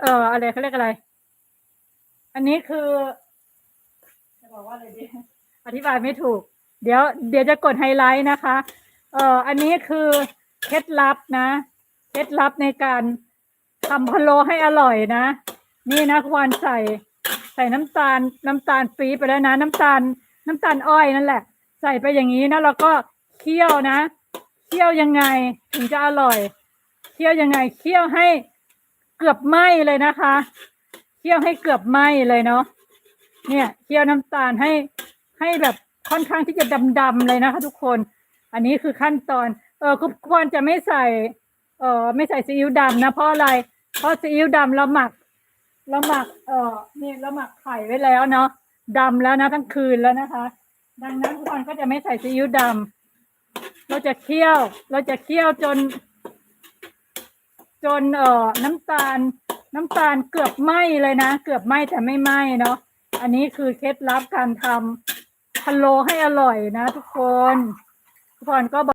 เอ่ออะไรเขาเรียกอะไร อันนี้คือจะบอกว่าอะไรดีอธิบายไม่ถูก เดี๋ยว เดี๋ยวจะกดไฮไลท์นะคะ เอ่อ อันนี้คือเคล็ดลับนะ เคล็ดลับในการทำพะโล้ให้อร่อยนะ นี่นะควรใส่ ใส่น้ำตาล น้ำตาลปี๊บไปแล้วนะ น้ำตาล น้ำตาลอ้อยนั่นแหละ ใส่ไปอย่างนี้นะ แล้วก็เคี่ยวนะ เคี่ยวยังไงถึงจะอร่อย เคี่ยวยังไง เคี่ยวให้ เกือบไหม้เลยนะคะเคี่ยวให้เกือบไหม้เลยเนาะเนี่ยเคี่ยวน้ำตาลให้ให้แบบค่อนข้างที่จะดำๆเลยนะคะ ทุกคน อันนี้คือขั้นตอน เออคุณควรจะไม่ใส่ เออไม่ใส่ซีอิ๊วดำนะเพราะอะไร เพราะซีอิ๊วดำเราหมักเราหมัก เออนี่เราหมักไข่ไว้แล้วเนาะดำแล้วนะทั้งคืนแล้วนะคะ ดังนั้นทุกคนก็จะไม่ใส่ซีอิ๊วดำเราจะเคี่ยว เราจะเคี่ยวจน จนเอ่อน้ำตาล น้ำตาลเกือบไหม้เลยนะ เกือบไหม้แต่ไม่ไหม้เนาะอันนี้คือเคล็ดลับการทำพะโล้ให้อร่อยนะ ทุกคน ทุกคนก็บอก